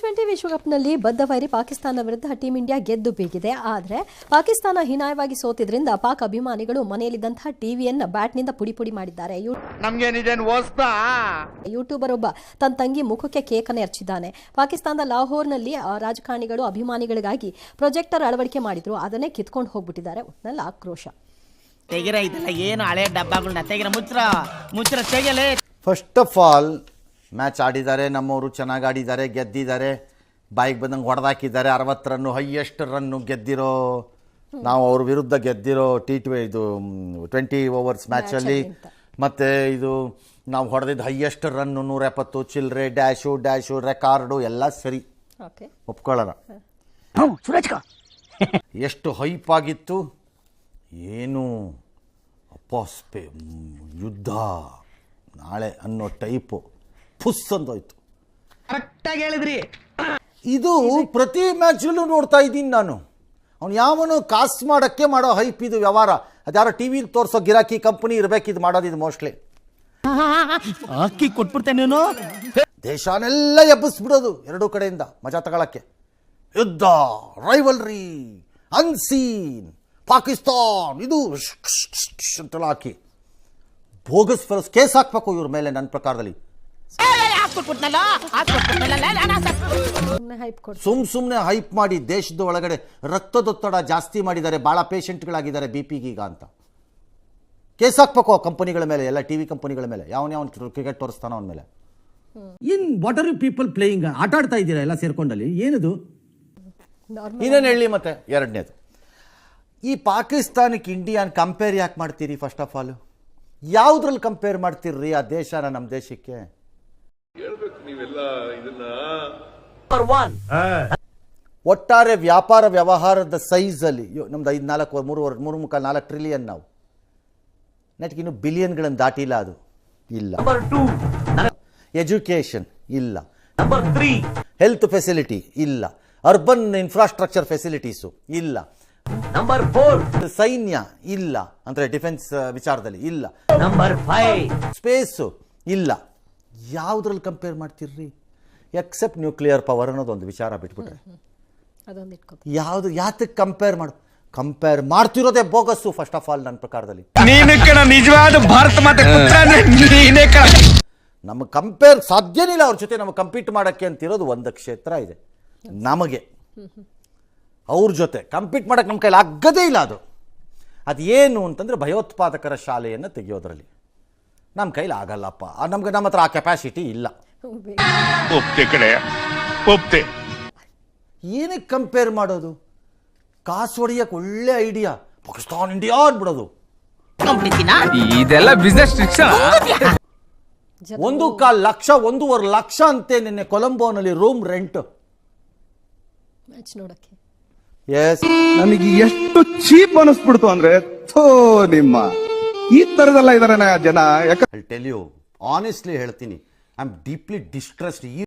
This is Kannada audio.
ಟ್ವೆಂಟಿ ವಿಶ್ವಕಪ್ನಲ್ಲಿ ಬದ್ಧವೈರಿ ಪಾಕಿಸ್ತಾನ ವಿರುದ್ಧ ಟೀಂ ಇಂಡಿಯಾ ಗೆದ್ದು ಬೀಗಿದೆ. ಆದರೆ ಪಾಕಿಸ್ತಾನ ಹೀನಾಯವಾಗಿ ಸೋತಿದ್ರಿಂದ ಪಾಕ್ ಅಭಿಮಾನಿಗಳು ಮನೆಯಲ್ಲಿದ್ದಂತಹ ಟಿವಿಯನ್ನ ಬ್ಯಾಟ್ನಿಂದ ಪುಡಿ ಪುಡಿ ಮಾಡಿದ್ದಾರೆ ಯೂಟ್ಯೂಬರ್ ಒಬ್ಬ ತನ್ನ ತಂಗಿ ಮುಖಕ್ಕೆ ಕೇಕನ್ನು ಎರಚಿದ್ದಾನೆ. ಪಾಕಿಸ್ತಾನದ ಲಾಹೋರ್ನಲ್ಲಿ ರಾಜಕಾರಣಿಗಳು ಅಭಿಮಾನಿಗಳಿಗಾಗಿ ಪ್ರೊಜೆಕ್ಟರ್ ಅಳವಡಿಕೆ ಮಾಡಿದ್ರು. ಅದನ್ನೇ ಕಿತ್ಕೊಂಡು ಹೋಗ್ಬಿಟ್ಟಿದ್ದಾರೆ. ಒಟ್ಟಿನಲ್ಲಿ ಆಕ್ರೋಶ. ತೆಗಿರ ಇದೆಲ್ಲ ಏನು ಹಳೆ ಡಬ್ಬಗಳನ್ನ ತೆಗಿರ ಮುಚ್ಚರ ಮುಚ್ಚರ ತೆಗಲೇ ಫಸ್ಟ್ ಆಫ್ ಆಲ್ ಮ್ಯಾಚ್ ಆಡಿದ್ದಾರೆ ನಮ್ಮವರು ಚೆನ್ನಾಗಿ ಆಡಿದ್ದಾರೆ ಗೆದ್ದಿದ್ದಾರೆ. ಬಾಯಿಗೆ ಬಂದಂಗೆ ಹೊಡೆದಾಕಿದ್ದಾರೆ. ಅರವತ್ತು ರನ್ನು ಹೈಯೆಸ್ಟ್ ರನ್ನು ಗೆದ್ದಿರೋ ನಾವು ಅವ್ರ ವಿರುದ್ಧ ಗೆದ್ದಿರೋ ಟಿ ಟ್ವೆ ಇದು ಟ್ವೆಂಟಿ ಓವರ್ಸ್ ಮ್ಯಾಚಲ್ಲಿ. ಮತ್ತು ಇದು ನಾವು ಹೊಡೆದಿದ್ದು ಹೈಯೆಸ್ಟ್ ರನ್ನು ನೂರ ಎಪ್ಪತ್ತು ಚಿಲ್ಲರೆ ಡ್ಯಾಶು ಡ್ಯಾಶು ರೆಕಾರ್ಡು ಎಲ್ಲ ಸರಿ. ಓಕೆ ಒಪ್ಕೊಳ್ಳೋಣ. ಎಷ್ಟು ಹೈಪ್ ಆಗಿತ್ತು? ಏನು? ಅಪ್ಪ ಸ್ಪೇ ಯುದ್ಧ. ನಾಳೆ ಅನ್ನೋ ಟೈಪು ಫುಸ್ ಅಂದೋಯ್ತು ಕರೆಕ್ಟಾಗಿ ಹೇಳಿದ್ರಿ. ಇದು ಪ್ರತಿ ಮ್ಯಾಚಲ್ಲೂ ನೋಡ್ತಾ ಇದ್ದೀನಿ ನಾನು. ಅವ್ನು ಯಾವನು ಕಾಸು ಮಾಡೋಕ್ಕೆ ಮಾಡೋ ಹೈಪ್ ಇದು ವ್ಯವಹಾರ. ಅದ್ಯಾರ ಟಿ ವಿಲಿ ತೋರಿಸೋ ಗಿರಾಕಿ ಕಂಪನಿ ಇರಬೇಕು ಇದು ಮಾಡೋದು ಇದು ಮೋಸ್ಟ್ಲಿ ಅಕ್ಕಿ ಕೊಟ್ಬಿಡ್ತೇನೆ ನೀನು. ದೇಶನೆಲ್ಲ ಎಬ್ಬಿಸ್ಬಿಡೋದು ಎರಡೂ ಕಡೆಯಿಂದ ಮಜಾ ತಗೊಳಕ್ಕೆ. ಯುದ್ಧ ರೈವಲ್ರಿ ಅನ್ಸೀನ್ ಪಾಕಿಸ್ತಾನ್ ಇದು ಅಂತೆಲ್ಲ ಹಾಕಿ. ಬೋಗಸ್ ಫೆಲೋಸ್ ಕೇಸ್ ಹಾಕ್ಬೇಕು ಇವ್ರ ಮೇಲೆ ನನ್ನ ಪ್ರಕಾರದಲ್ಲಿ. ಸುಮ್ ಸುಮ್ನೆ ಹೈಪ್ ಮಾಡಿ ದೇಶದ ಒಳಗಡೆ ರಕ್ತದೊತ್ತಡ ಜಾಸ್ತಿ ಮಾಡಿದ್ದಾರೆ ಬಹಳ ಪೇಷಂಟ್ಗಳಾಗಿದ್ದಾರೆ ಬಿ ಪಿಗೀಗ ಅಂತ. ಕೇಸ್ ಹಾಕ್ಬೇಕು ಆ ಕಂಪನಿಗಳ ಮೇಲೆ ಎಲ್ಲ ಟಿವಿ ಕಂಪನಿಗಳ ಮೇಲೆ. ಯಾವ ಯಾವ ಕ್ರಿಕೆಟ್ ತೋರಿಸ್ತಾನ ಅವನ ಮೇಲೆ. In what are you people playing ಆಟ ಆಡ್ತಾ ಇದ್ದೀರಾ ಎಲ್ಲ ಸೇರ್ಕೊಂಡಲ್ಲಿ? ಏನದು? ನಾರ್ಮಲ್ ಇನ್ನೇನು ಹೇಳಿ ಮತ್ತೆ? ಎರಡನೇದು. ಈ ಪಾಕಿಸ್ತಾನಕ್ಕೆ ಇಂಡಿಯಾನ್ ಕಂಪೇರ್ ಯಾಕೆ ಮಾಡ್ತೀರಿ ಫಸ್ಟ್ ಆಫ್ ಆಲ್ ಯಾವುದ್ರಲ್ಲಿ ಕಂಪೇರ್ ಮಾಡ್ತೀರ್ರಿ ಆ ದೇಶನ ನಮ್ಮ ದೇಶಕ್ಕೆ? ಒಟ್ಟಾರೆ ವ್ಯಾಪಾರ ವ್ಯವಹಾರದ ಸೈಜಲ್ಲಿ ನಮ್ದು ಐದು ನಾಲ್ಕು ಮೂರುವರೆ ಮೂರು ಮುಖ ನಾಲ್ಕು ಟ್ರಿಲಿಯನ್ ನಾವು. ನೆಟ್ಗೆ ಇನ್ನು ಬಿಲಿಯನ್ಗಳನ್ನು ದಾಟಿಲ್ಲ ಅದು. ಇಲ್ಲ. ಎಜುಕೇಷನ್ ಇಲ್ಲ. ನಂಬರ್ ತ್ರೀ ಹೆಲ್ತ್ ಫೆಸಿಲಿಟಿ ಇಲ್ಲ. ಅರ್ಬನ್ ಇನ್ಫ್ರಾಸ್ಟ್ರಕ್ಚರ್ ಫೆಸಿಲಿಟೀಸು ಇಲ್ಲ. ನಂಬರ್ ಫೋರ್ ಸೈನ್ಯ ಇಲ್ಲ. ಅಂದರೆ ಡಿಫೆನ್ಸ್ ವಿಚಾರದಲ್ಲಿ ಇಲ್ಲ. ನಂಬರ್ ಫೈವ್ ಸ್ಪೇಸು ಇಲ್ಲ. ಯಾವುದ್ರಲ್ಲಿ ಕಂಪೇರ್ ಮಾಡ್ತೀರ್ರಿ? ಎಕ್ಸೆಪ್ಟ್ ನ್ಯೂಕ್ಲಿಯರ್ ಪವರ್ ಅನ್ನೋದು ಒಂದು ವಿಚಾರ ಬಿಟ್ಬಿಟ್ರೆ. ಯಾವುದು ಯಾತಕ್ಕೆ ಕಂಪೇರ್ ಮಾಡು ಕಂಪೇರ್ ಮಾಡ್ತಿರೋದೇ ಬೋಗಸ್ಸು ಫಸ್ಟ್ ಆಫ್ ಆಲ್ ನನ್ನ ಪ್ರಕಾರದಲ್ಲಿ. ನೀನು ಕಣ ನಿಜವಾದ ಭಾರತ ನಮಗೆ ಕಂಪೇರ್ ಸಾಧ್ಯನೇ ಇಲ್ಲ ಅವ್ರ ಜೊತೆ ನಮ್ಗೆ ಕಂಪೀಟ್ ಮಾಡೋಕ್ಕೆ ಅಂತಿರೋದು ಒಂದು ಕ್ಷೇತ್ರ ಇದೆ. ನಮಗೆ. ಅವ್ರ ಜೊತೆ ಕಂಪೀಟ್ ಮಾಡೋಕ್ಕೆ ನಮ್ಮ ಕೈಲಿ ಆಗದೇ ಇಲ್ಲ ಅದು. ಅದು ಏನು ಅಂತಂದರೆ ಭಯೋತ್ಪಾದಕರ ಶಾಲೆಯನ್ನು ತೆಗೆಯೋದ್ರಲ್ಲಿ. ನಮ್ಮ ಕೈಲಿ ಆಗಲ್ಲಪ್ಪ. ನಮ್ಗೆ ನಮ್ಮ ಹತ್ರ ಆ ಕೆಪಾಸಿಟಿ ಇಲ್ಲ. ಒಪ್ತೆ ಕಡೆ ಒಪ್ತೆ. ಏನಕ್ಕೆ ಕಂಪೇರ್ ಮಾಡೋದು? ಕಾಸು ಹೊಡಿಯಕ್ಕೆ ಒಳ್ಳೆ ಐಡಿಯಾ ಪಾಕಿಸ್ತಾನ್ ಇಂಡಿಯಾ ಅಂದ್ಬಿಡೋದು ಇದೆಲ್ಲ ಬಿಸ್ನೆಸ್ ಒಂದು ಕಾಲ್ ಲಕ್ಷ ಒಂದೂವರೆ ಲಕ್ಷ ಅಂತೆ ನಿನ್ನೆ ಕೊಲಂಬೋನಲ್ಲಿ ರೂಮ್ ರೆಂಟ್ ಮ್ಯಾಚ್ ನೋಡಕ್ಕೆ. ಎಸ್ ನನಗೆ ಎಷ್ಟು ಚೀಪ್ ಅನಿಸ್ಬಿಡ್ತು ಅಂದ್ರೆ ಥೋ ನಿಮ್ಮ. ಈ ತರದೆಲ್ಲ ಇದಾರೆ ಜನ. ಯಾಕ ಟೆಲ್ ಯು ಆನೆಸ್ಟ್ಲಿ ಹೇಳ್ತೀನಿ ಐ ಆಮ್ ಡೀಪ್ಲಿ ಡಿಸ್ಟ್ರೆಸ್ಡ್ ಈ